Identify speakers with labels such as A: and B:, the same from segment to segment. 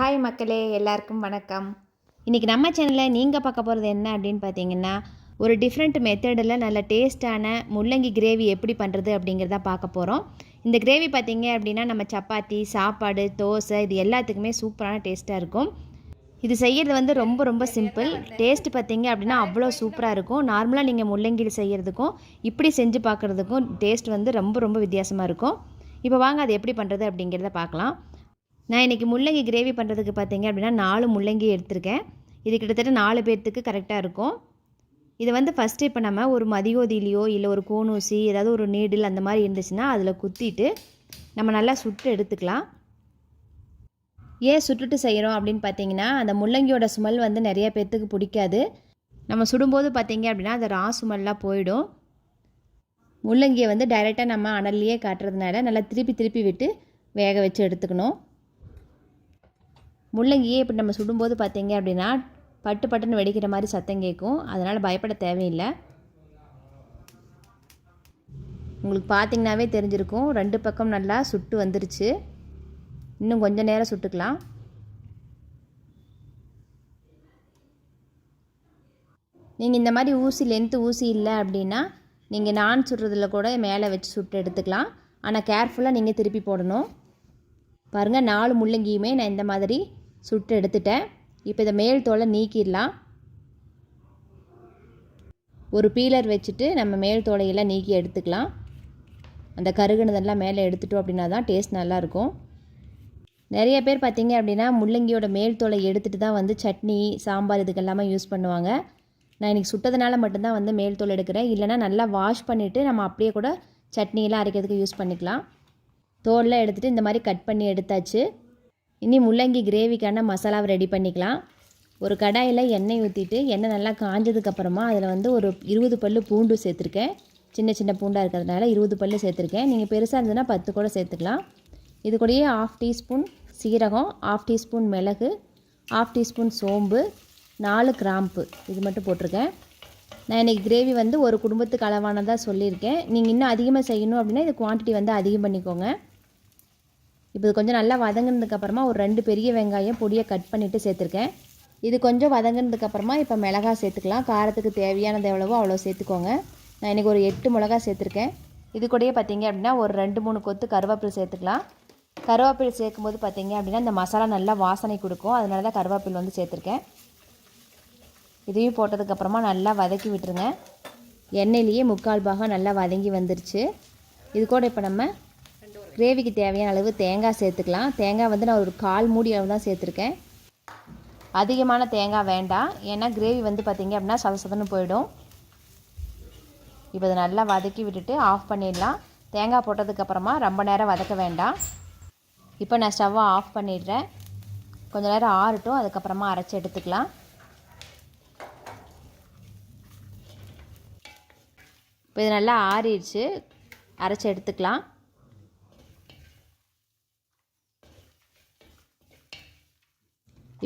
A: Hi மக்களே எல்லாருக்கும் வணக்கம். இன்றைக்கி நம்ம சேனலில் நீங்கள் பார்க்க போகிறது என்ன அப்படின்னு பார்த்தீங்கன்னா ஒரு டிஃப்ரெண்ட் மெத்தடில் நல்ல டேஸ்ட்டான முள்ளங்கி கிரேவி எப்படி பண்ணுறது அப்படிங்கிறத பார்க்க போகிறோம் இந்த கிரேவி பார்த்தீங்க அப்படின்னா நம்ம சப்பாத்தி சாப்பாடு தோசை இது எல்லாத்துக்குமே சூப்பரான டேஸ்ட்டாக இருக்கும். இது செய்கிறது வந்து ரொம்ப ரொம்ப சிம்பிள் டேஸ்ட் பார்த்தீங்க அப்படின்னா அவ்வளோ சூப்பராக இருக்கும். நார்மலாக நீங்கள் முள்ளங்கியில் செய்கிறதுக்கும் இப்படி செஞ்சு பார்க்குறதுக்கும் டேஸ்ட் வந்து ரொம்ப ரொம்ப வித்தியாசமாக இருக்கும். இப்போ வாங்க அது எப்படி பண்ணுறது அப்படிங்கிறத பார்க்கலாம். நான் இன்றைக்கி முள்ளங்கி கிரேவி பண்ணுறதுக்கு பார்த்தீங்க அப்படின்னா நாலு முள்ளங்கி எடுத்திருக்கேன். இது கிட்டத்தட்ட நாலு பேர்த்துக்கு கரெக்டாக இருக்கும். இதை வந்து ஃபஸ்ட்டு இப்போ நம்ம ஒரு மதியோதிலையோ இல்லை ஒரு கோனூசி ஏதாவது ஒரு நீடில் அந்த மாதிரி இருந்துச்சுன்னா அதில் குத்திட்டு நம்ம நல்லா சுட்டு எடுத்துக்கலாம். ஏன் சுட்டுட்டு செய்கிறோம் அப்படின்னு பார்த்தீங்கன்னா அந்த முள்ளங்கியோட ஸ்மெல் வந்து நிறைய பேர்த்துக்கு பிடிக்காது. நம்ம சுடும்போது பார்த்தீங்க அப்படின்னா அது ரா ஸ்மெல்லாம் போயிடும். முள்ளங்கியை வந்து டைரெக்டாக நம்ம அனல்லையே காட்டுறதுனால நல்லா திருப்பி திருப்பி விட்டு வேக வச்சு எடுத்துக்கணும். முள்ளங்கியே இப்படி நம்ம சுடும்போது பார்த்தீங்க அப்படின்னா பட்டு பட்டுன்னு வெடிக்கிற மாதிரி சத்தம் கேட்கும். அதனால் பயப்பட தேவையில்லை. உங்களுக்கு பார்த்தீங்கன்னாவே தெரிஞ்சிருக்கும். ரெண்டு பக்கம் நல்லா சுட்டு வந்துருச்சு. இன்னும் கொஞ்சம் நேரம் சுட்டுக்கலாம். நீங்கள் இந்த மாதிரி ஊசி லென்த்து ஊசி இல்லை அப்படின்னா நீங்கள் நான் சுடுறதுல கூட மேலே வச்சு சுட்டு எடுத்துக்கலாம். ஆனால் கேர்ஃபுல்லாக நீங்கள் திருப்பி போடணும். பாருங்கள் நாலு முள்ளங்கியுமே நான் இந்த மாதிரி சுட்டு எடுத்துட்டேன். இப்போ இதை மேல் தோலை நீக்கிடலாம். ஒரு பீலர் வச்சுட்டு நம்ம மேல் தோலையெல்லாம் நீக்கி எடுத்துக்கலாம். அந்த கருகுனதெல்லாம் மேலே எடுத்துட்டோம் அப்படின்னா தான் டேஸ்ட் நல்லாயிருக்கும். நிறைய பேர் பார்த்தீங்க அப்படின்னா முள்ளங்கியோட மேல் தோலை எடுத்துகிட்டு தான் வந்து சட்னி சாம்பார் இதுக்கெல்லாமே யூஸ் பண்ணுவாங்க. நான் இன்றைக்கி சுட்டதுனால மட்டும்தான் வந்து மேல் தோல் எடுக்கிறேன். இல்லைனா நல்லா வாஷ் பண்ணிவிட்டு நம்ம அப்படியே கூட சட்னியெல்லாம் அரைக்கிறதுக்கு யூஸ் பண்ணிக்கலாம். தோல்லாம் எடுத்துகிட்டு இந்த மாதிரி கட் பண்ணி எடுத்தாச்சு. இனி முள்ளங்கி கிரேவிக்கான மசாலாவை ரெடி பண்ணிக்கலாம். ஒரு கடாயில் எண்ணெய் ஊற்றிட்டு எண்ணெய் நல்லா காஞ்சதுக்கப்புறமா அதில் வந்து ஒரு இருபது பல் பூண்டு சேர்த்துருக்கேன். சின்ன சின்ன பூண்டாக இருக்கிறதுனால இருபது பல் சேர்த்துருக்கேன். நீங்கள் பெருசாக இருந்ததுன்னா பத்து கூட சேர்த்துக்கலாம். இது கூடயே ஆஃப் டீஸ்பூன் சீரகம் ஆஃப் டீஸ்பூன் மிளகு ஆஃப் டீஸ்பூன் சோம்பு நாலு கிராம்பு. இது மட்டும் போட்டிருக்கேன். நான் இன்றைக்கி கிரேவி வந்து ஒரு குடும்பத்துக்கு அளவானதாக சொல்லியிருக்கேன். நீங்கள் இன்னும் அதிகமாக செய்யணும் அப்படின்னா இது குவான்டிட்டி வந்து அதிகம் பண்ணிக்கோங்க. இப்போ இது கொஞ்சம் நல்லா வதங்கினதுக்கப்புறமா ஒரு ரெண்டு பெரிய வெங்காயம் பொடியை கட் பண்ணிவிட்டு சேர்த்துருக்கேன். இது கொஞ்சம் வதங்கினதுக்கப்புறமா இப்போ மிளகா சேர்த்துக்கலாம். காரத்துக்கு தேவையானது எவ்வளவோ அவ்வளோ சேர்த்துக்கோங்க. நான் இன்றைக்கி ஒரு எட்டு மிளகா சேர்த்துருக்கேன். இது கூடயே பார்த்தீங்க அப்படின்னா ஒரு ரெண்டு மூணு கொத்து கருவேப்பிலை சேர்த்துக்கலாம். கருவேப்பிலை சேர்க்கும்போது பார்த்தீங்க அப்படின்னா இந்த மசாலா நல்லா வாசனை கொடுக்கும். அதனால தான் கருவேப்பிலை வந்து சேர்த்துருக்கேன். இதையும் போட்டதுக்கப்புறமா நல்லா வதக்கி விட்டுருங்க. எண்ணெயிலேயே முக்கால் பாகம் நல்லா வதங்கி வந்துருச்சு. இது கூட இப்போ நம்ம கிரேவிக்கு தேவையான அளவு தேங்காய் சேர்த்துக்கலாம். தேங்காய் வந்து நான் ஒரு கால் மூடி அளவு தான் சேர்த்துருக்கேன். அதிகமான தேங்காய் வேண்டாம். ஏன்னா கிரேவி வந்து பார்த்திங்க அப்படின்னா சதசதனு போயிடும். இப்போ இதை நல்லா வதக்கி விட்டுட்டு ஆஃப் பண்ணிடலாம். தேங்காய் போட்டதுக்கப்புறமா ரொம்ப நேரம் வதக்க வேண்டாம். இப்போ நான் ஸ்டவ்வை ஆஃப் பண்ணிடுறேன். கொஞ்சம் நேரம் ஆறட்டும். அதுக்கப்புறமா அரைச்சி எடுத்துக்கலாம். இப்போ இது நல்லா ஆறிடுச்சு. அரைச்சி எடுத்துக்கலாம்.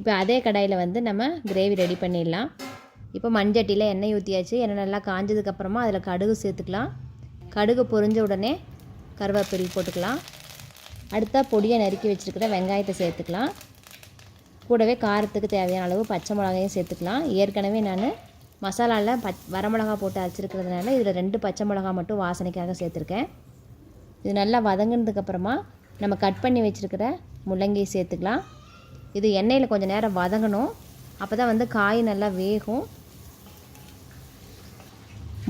A: இப்போ அதே கடாயில் வந்து நம்ம கிரேவி ரெடி பண்ணிடலாம். இப்போ மண்சட்டியில் எண்ணெய் ஊற்றியாச்சு எண்ணெய் நல்லா காஞ்சதுக்கப்புறமா அதில் கடுகு சேர்த்துக்கலாம். கடுகு பொரிஞ்ச உடனே கருவேப்பிலை போட்டுக்கலாம். அடுத்தா பொடியை நறுக்கி வச்சுருக்கிற வெங்காயத்தை சேர்த்துக்கலாம். கூடவே காரத்துக்கு தேவையான அளவு பச்சை மிளகாயும் சேர்த்துக்கலாம். ஏற்கனவே நான் மசாலாவில் பச் வரமிளகா போட்டு அரைச்சிருக்கிறதுனால இதில் ரெண்டு பச்சை மிளகா மட்டும் வாசனைக்காக சேர்த்துருக்கேன். இது நல்லா வதங்கினதுக்கப்புறமா நம்ம கட் பண்ணி வச்சுருக்கிற முள்ளங்கியை சேர்த்துக்கலாம். இது எண்ணெயில் கொஞ்சம் நேரம் வதங்கணும். அப்போ தான் வந்து காய் நல்லா வேகும்.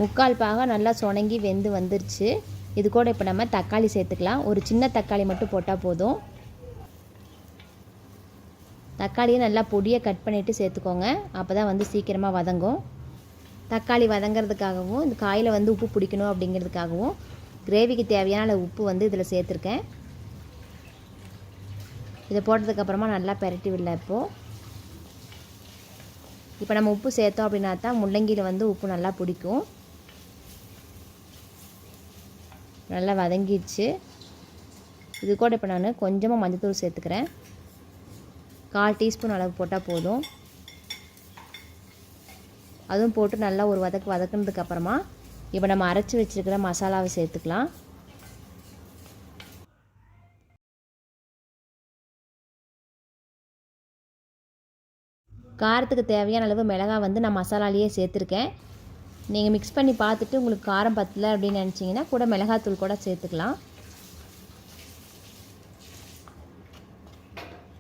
A: முக்கால் பாகம் நல்லா சுணங்கி வெந்து வந்துருச்சு. இது கூட இப்போ நம்ம தக்காளி சேர்த்துக்கலாம். ஒரு சின்ன தக்காளி மட்டும் போட்டால் போதும். தக்காளியை நல்லா பொடியை கட் பண்ணிவிட்டு சேர்த்துக்கோங்க. அப்போ தான் வந்து சீக்கிரமாக வதங்கும். தக்காளி வதங்கிறதுக்காகவும் இந்த காயில் வந்து உப்பு பிடிக்கணும் அப்படிங்கிறதுக்காகவும் கிரேவிக்கு தேவையான உப்பு வந்து இதில் சேர்த்துருக்கேன். இதை போட்டதுக்கப்புறமா நல்லா பெரட்டி விடல இப்போது இப்போ நம்ம உப்பு சேர்த்தோம் அப்படின்னா தான் முள்ளங்கியில் வந்து உப்பு நல்லா பிடிக்கும். நல்லா வதங்கிடுச்சு. இது கூட இப்போ நான் கொஞ்சமாக மஞ்சத்தூள் சேர்த்துக்கிறேன். கால் டீஸ்பூன் அளவு போட்டால் போதும். அதுவும் போட்டு நல்லா ஒரு வதக்கு வதக்குனதுக்கப்புறமா இப்போ நம்ம அரைச்சி வச்சுருக்கிற மசாலாவை சேர்த்துக்கலாம். காரத்துக்கு தேவையான அளவு மிளகாய் வந்து நான் மசாலாலேயே சேர்த்துருக்கேன். நீங்கள் மிக்ஸ் பண்ணி பார்த்துட்டு உங்களுக்கு காரம் பத்தலை அப்படின்னு நினச்சிங்கன்னா கூட மிளகாத்தூள் கூட சேர்த்துக்கலாம்.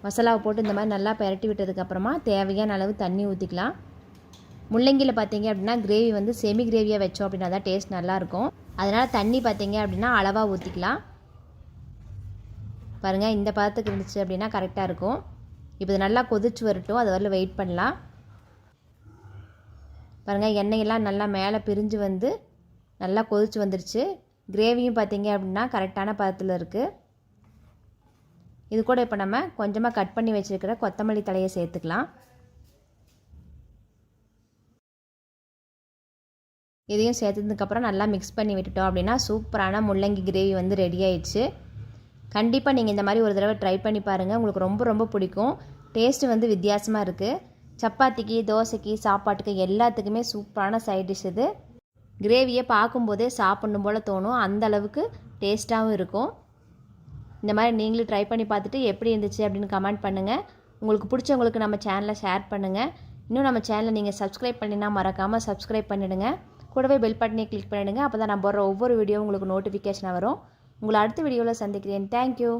A: மசாலாவை போட்டு இந்த மாதிரி நல்லா பெரட்டி விட்டதுக்கப்புறமா தேவையான அளவு தண்ணி ஊற்றிக்கலாம் முள்ளங்கியில் பார்த்தீங்க அப்படின்னா கிரேவி வந்து செமி கிரேவியாக வச்சோம் அப்படின்னா தான் டேஸ்ட் நல்லாயிருக்கும் அதனால் தண்ணி பார்த்தீங்க அப்படின்னா அளவாக ஊற்றிக்கலாம் பாருங்கள் இந்த பதத்துக்கு இருந்துச்சு அப்படின்னா கரெக்டாக இருக்கும். இப்போ இது நல்லா கொதிச்சு வரட்டும். அது வரல வெயிட் பண்ணலாம். பாருங்கள் எண்ணெயெல்லாம் நல்லா மேலே பிரிஞ்சு வந்து நல்லா கொதிச்சு வந்துருச்சு. கிரேவியும் பார்த்தீங்க அப்படின்னா கரெக்டான பதத்தில் இருக்குது இது கூட இப்போ நம்ம கொஞ்சமாக கட் பண்ணி வச்சுருக்கிற கொத்தமல்லி தலையை சேர்த்துக்கலாம். இதையும் சேர்த்ததுக்கப்புறம் நல்லா மிக்ஸ் பண்ணி விட்டுட்டோம் அப்படின்னா சூப்பரான முள்ளங்கி கிரேவி வந்து ரெடி ஆயிடுச்சு. கண்டிப்பாக நீங்கள் இந்த மாதிரி ஒரு தடவை ட்ரை பண்ணி பாருங்கள் உங்களுக்கு ரொம்ப ரொம்ப பிடிக்கும். டேஸ்ட்டு வந்து வித்தியாசமாக இருக்குது சப்பாத்திக்கு தோசைக்கு சாப்பாட்டுக்கு எல்லாத்துக்குமே சூப்பரான சைட் டிஷ் இது. கிரேவியை பார்க்கும்போதே சாப்பிட்ணும் போல் தோணும். அந்த அளவுக்கு டேஸ்ட்டாகவும் இருக்கும். இந்த மாதிரி நீங்களும் ட்ரை பண்ணி பார்த்துட்டு எப்படி இருந்துச்சு அப்படின்னு கமெண்ட் பண்ணுங்கள் உங்களுக்கு பிடிச்சவங்களுக்கு நம்ம சேனலை ஷேர் பண்ணுங்கள் இன்னும் நம்ம சேனலை நீங்கள் சப்ஸ்கிரைப் பண்ணினா மறக்காமல் சப்ஸ்கிரைப் பண்ணிவிடுங்க கூடவே பெல் பட்டனை கிளிக் பண்ணிவிடுங்க அப்போ தான் நான் போடுற ஒவ்வொரு வீடியோ உங்களுக்கு நோட்டிஃபிகேஷனாக வரும். உங்களை அடுத்த வீடியோவில் சந்திக்கிறேன். தேங்க்யூ